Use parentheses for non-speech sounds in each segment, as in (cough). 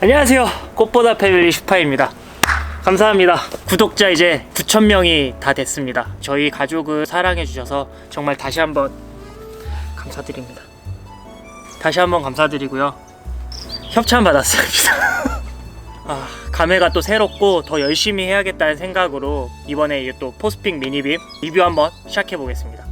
안녕하세요. 꽃보다 패밀리 슈파입니다. 감사합니다. 구독자 이제 9,000명이 다 됐습니다. 저희 가족을 사랑해 주셔서 정말 다시 한번 감사드립니다. 다시 한번 감사드리고요. 협찬 받았습니다. (laughs) 아, 감회가 또 새롭고 더 열심히 해야겠다는 생각으로 이번에 이또 포스픽 미니빔 리뷰 한번 시작해 보겠습니다.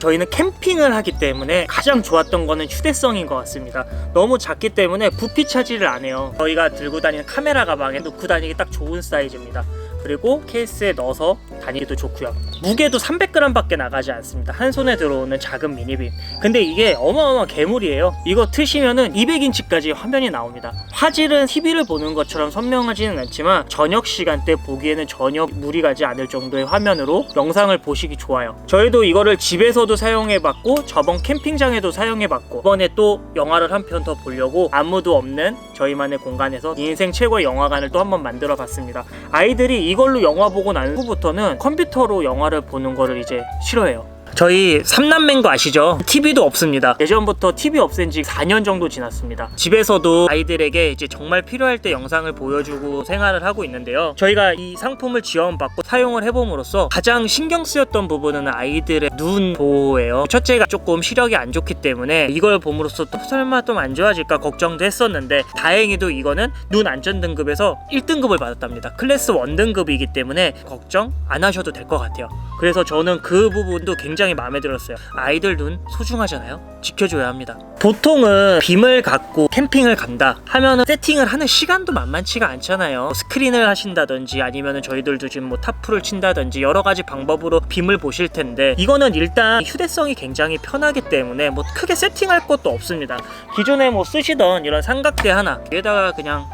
저희는 캠핑을 하기 때문에 가장 좋았던 거는 휴대성인 것 같습니다. 너무 작기 때문에 부피 차지를 안 해요. 저희가 들고 다니는 카메라 가방에 넣고 다니기 딱 좋은 사이즈입니다. 그리고 케이스에 넣어서 다니기도 좋고요. 무게도 300g밖에 나가지 않습니다. 한 손에 들어오는 작은 미니빔. 근데 이게 어마어마한 괴물이에요. 이거 트시면은 200인치까지 화면이 나옵니다. 화질은 TV를 보는 것처럼 선명하지는 않지만 저녁 시간대 보기에는 전혀 무리 가지 않을 정도의 화면으로 영상을 보시기 좋아요. 저희도 이거를 집에서도 사용해봤고 저번 캠핑장에도 사용해봤고 이번에 또 영화를 한 편 더 보려고 아무도 없는 저희만의 공간에서 인생 최고의 영화관을 또 한번 만들어봤습니다. 아이들이 이걸로 영화 보고 난 후부터는 컴퓨터로 영화를 보는 거를 이제 싫어해요. 저희 삼남매인 거 아시죠? TV도 없습니다. 예전부터 TV 없앤 지 4년 정도 지났습니다. 집에서도 아이들에게 이제 정말 필요할 때 영상을 보여주고 생활을 하고 있는데요. 저희가 이 상품을 지원받고 사용을 해봄으로써 가장 신경 쓰였던 부분은 아이들의 눈 보호예요. 첫째가 조금 시력이 안 좋기 때문에 이걸 봄으로써 또 설마 좀 안 좋아질까 걱정도 했었는데 다행히도 이거는 눈 안전 등급에서 1등급을 받았답니다. 클래스 1 등급이기 때문에 걱정 안 하셔도 될 것 같아요. 그래서 저는 그 부분도 굉장히 마음에 들었어요. 아이들 눈 소중하잖아요. 지켜줘야 합니다. 보통은 빔을 갖고 캠핑을 간다 하면은 세팅을 하는 시간도 만만치가 않잖아요. 스크린을 하신다든지 아니면은 저희들도 지금 뭐 타프를 친다든지 여러 가지 방법으로 빔을 보실 텐데 이거는 일단 휴대성이 굉장히 편하기 때문에 뭐 크게 세팅할 것도 없습니다. 기존에 뭐 쓰시던 이런 삼각대 하나 여기다가 그냥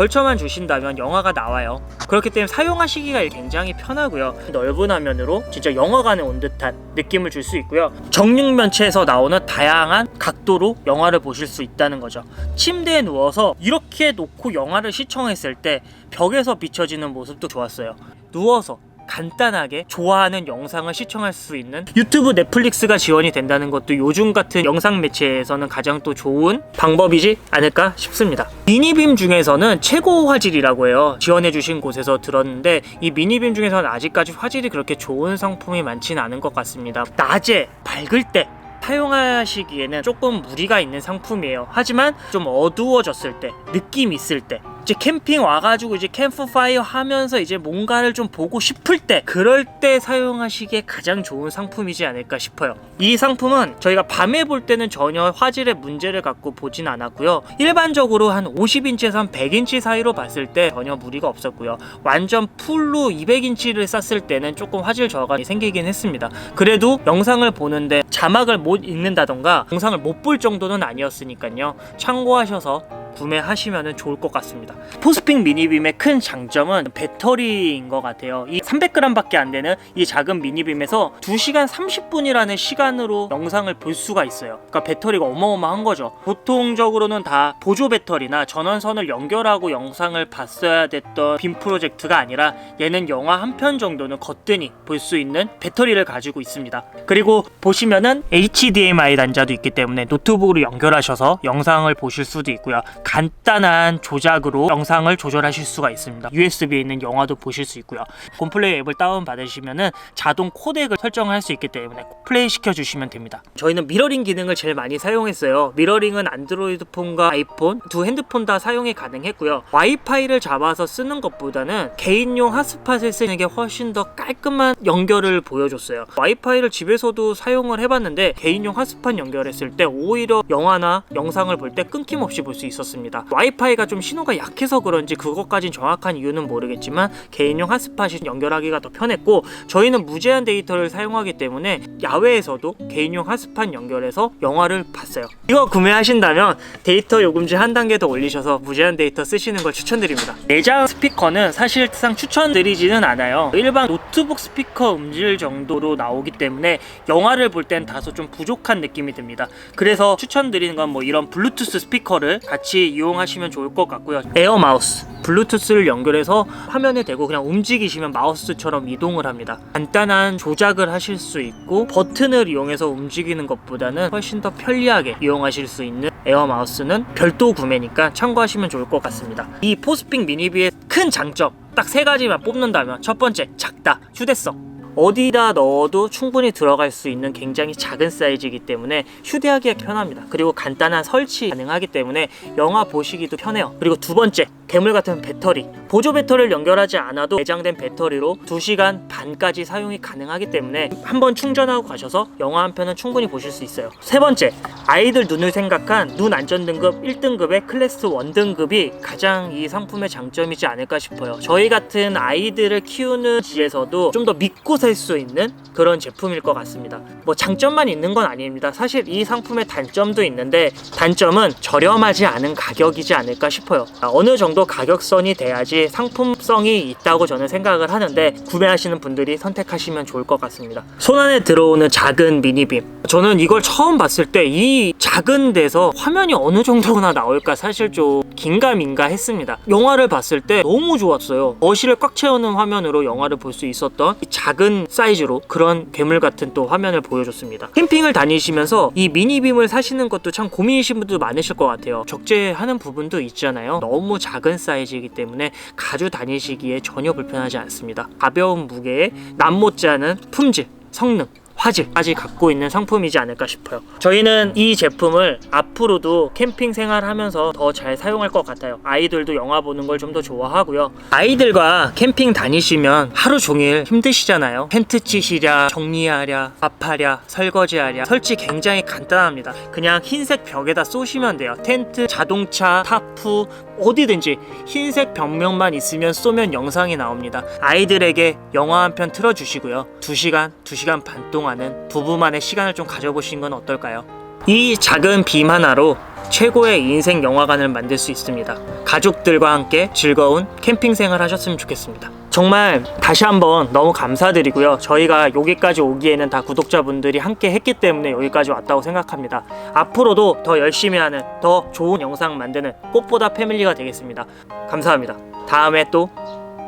걸쳐만 주신다면 영화가 나와요. 그렇기 때문에 사용하시기가 굉장히 편하고요. 넓은 화면으로 진짜 영화관에 온 듯한 느낌을 줄 수 있고요. 정육면체에서 나오는 다양한 각도로 영화를 보실 수 있다는 거죠. 침대에 누워서 이렇게 놓고 영화를 시청했을 때 벽에서 비춰지는 모습도 좋았어요. 누워서 간단하게 좋아하는 영상을 시청할 수 있는 유튜브 넷플릭스가 지원이 된다는 것도 요즘 같은 영상 매체에서는 가장 또 좋은 방법이지 않을까 싶습니다. 미니빔 중에서는 최고 화질이라고 해요. 지원해 주신 곳에서 들었는데 이 미니빔 중에서는 아직까지 화질이 그렇게 좋은 상품이 많지는 않은 것 같습니다. 낮에 밝을 때 사용하시기에는 조금 무리가 있는 상품이에요. 하지만 좀 어두워졌을 때, 느낌 있을 때, 이제 캠핑 와가지고 이제 캠프파이어 하면서 이제 뭔가를 좀 보고 싶을 때, 그럴 때 사용하시기에 가장 좋은 상품이지 않을까 싶어요. 이 상품은 저희가 밤에 볼 때는 전혀 화질에 문제를 갖고 보진 않았고요. 일반적으로 한 50인치에서 한 100인치 사이로 봤을 때 전혀 무리가 없었고요. 완전 풀로 200인치를 쐈을 때는 조금 화질 저하가 생기긴 했습니다. 그래도 영상을 보는데 자막을 못 읽는다던가 영상을 못 볼 정도는 아니었으니까요. 참고하셔서 구매하시면 좋을 것 같습니다. 포스픽 미니빔의 큰 장점은 배터리인 것 같아요. 이 300g밖에 안 되는 이 작은 미니빔에서 2시간 30분이라는 시간으로 영상을 볼 수가 있어요. 그러니까 배터리가 어마어마한 거죠. 보통적으로는 다 보조 배터리나 전원선을 연결하고 영상을 봤어야 됐던 빔 프로젝트가 아니라 얘는 영화 한 편 정도는 거뜬히 볼 수 있는 배터리를 가지고 있습니다. 그리고 보시면은 HDMI 단자도 있기 때문에 노트북으로 연결하셔서 영상을 보실 수도 있고요. 간단한 조작으로 영상을 조절하실 수가 있습니다. USB에 있는 영화도 보실 수 있고요. 곰플레이 앱을 다운 받으시면은 자동 코덱을 설정할 수 있기 때문에 플레이 시켜 주시면 됩니다. 저희는 미러링 기능을 제일 많이 사용했어요. 미러링은 안드로이드 폰과 아이폰 두 핸드폰 다 사용이 가능했고요. 와이파이를 잡아서 쓰는 것보다는 개인용 핫스팟을 쓰는 게 훨씬 더 깔끔한 연결을 보여줬어요. 와이파이를 집에서도 사용을 해봤는데 개인용 핫스팟 연결했을 때 오히려 영화나 영상을 볼 때 끊김없이 볼 수 있었 습니다. 와이파이가 좀 신호가 약해서 그런지 그것까진 정확한 이유는 모르겠지만 개인용 핫스팟이 연결하기가 더 편했고 저희는 무제한 데이터를 사용하기 때문에 야외에서도 개인용 핫스팟 연결해서 영화를 봤어요. 이거 구매하신다면 데이터 요금제 한 단계 더 올리셔서 무제한 데이터 쓰시는 걸 추천드립니다. 내장 스피커는 사실상 추천드리지는 않아요. 일반 노트북 스피커 음질 정도로 나오기 때문에 영화를 볼 땐 다소 좀 부족한 느낌이 듭니다. 그래서 추천드리는 건 뭐 이런 블루투스 스피커를 같이 이용하시면 좋을 것 같고요. 에어 마우스 블루투스를 연결해서 화면에 대고 그냥 움직이시면 마우스처럼 이동을 합니다. 간단한 조작을 하실 수 있고 버튼을 이용해서 움직이는 것보다는 훨씬 더 편리하게 이용하실 수 있는 에어 마우스는 별도 구매니까 참고하시면 좋을 것 같습니다. 이 포스픽 미니비의 큰 장점 딱 세 가지만 뽑는다면 첫 번째 작다 휴대성 어디다 넣어도 충분히 들어갈 수 있는 굉장히 작은 사이즈이기 때문에 휴대하기가 편합니다. 그리고 간단한 설치 가능하기 때문에 영화 보시기도 편해요. 그리고 두 번째 괴물 같은 배터리 보조 배터리를 연결하지 않아도 내장된 배터리로 2시간 반까지 사용이 가능하기 때문에 한번 충전하고 가셔서 영화 한 편은 충분히 보실 수 있어요. 세 번째 아이들 눈을 생각한 눈 안전 등급 1등급의 클래스 1 등급이 가장 이 상품의 장점이지 않을까 싶어요. 저희 같은 아이들을 키우는 지에서도 좀 더 믿고 살 수 있는 그런 제품일 것 같습니다. 뭐 장점만 있는 건 아닙니다. 사실 이 상품의 단점도 있는데 단점은 저렴하지 않은 가격이지 않을까 싶어요. 아, 어느 정도 가격선이 돼야지 상품성이 있다고 저는 생각을 하는데 구매하시는 분들이 선택하시면 좋을 것 같습니다. 손안에 들어오는 작은 미니빔. 저는 이걸 처음 봤을 때 이 작은 데서 화면이 어느 정도나 나올까 사실 좀 긴가민가 했습니다. 영화를 봤을 때 너무 좋았어요. 거실을 꽉 채우는 화면으로 영화를 볼 수 있었던 이 작은 사이즈로 그런 괴물 같은 또 화면을 보여줬습니다. 캠핑을 다니시면서 이 미니빔을 사시는 것도 참 고민이신 분들 많으실 것 같아요. 적재하는 부분도 있잖아요. 너무 작은 사이즈이기 때문에 가지고 다니시기에 전혀 불편하지 않습니다. 가벼운 무게에 남 못지않은 품질, 성능 화질까지 갖고 있는 상품이지 않을까 싶어요. 저희는 이 제품을 앞으로도 캠핑 생활하면서 더 잘 사용할 것 같아요. 아이들도 영화 보는 걸 좀 더 좋아하고요. 아이들과 캠핑 다니시면 하루 종일 힘드시잖아요. 텐트 치시랴, 정리하랴, 밥하랴, 설거지하랴. 설치 굉장히 간단합니다. 그냥 흰색 벽에다 쏘시면 돼요. 텐트, 자동차, 타프, 어디든지 흰색 벽면만 있으면 쏘면 영상이 나옵니다. 아이들에게 영화 한 편 틀어주시고요. 2시간, 2시간 반 동안 은 부부만의 시간을 좀 가져보시는 건 어떨까요? 이 작은 빔 하나로 최고의 인생 영화관을 만들 수 있습니다. 가족들과 함께 즐거운 캠핑 생활 하셨으면 좋겠습니다. 정말 다시 한번 너무 감사드리고요. 저희가 여기까지 오기에는 다 구독자분들이 함께 했기 때문에 여기까지 왔다고 생각합니다. 앞으로도 더 열심히 하는 더 좋은 영상 만드는 꽃보다 패밀리가 되겠습니다. 감사합니다. 다음에 또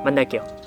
만날게요.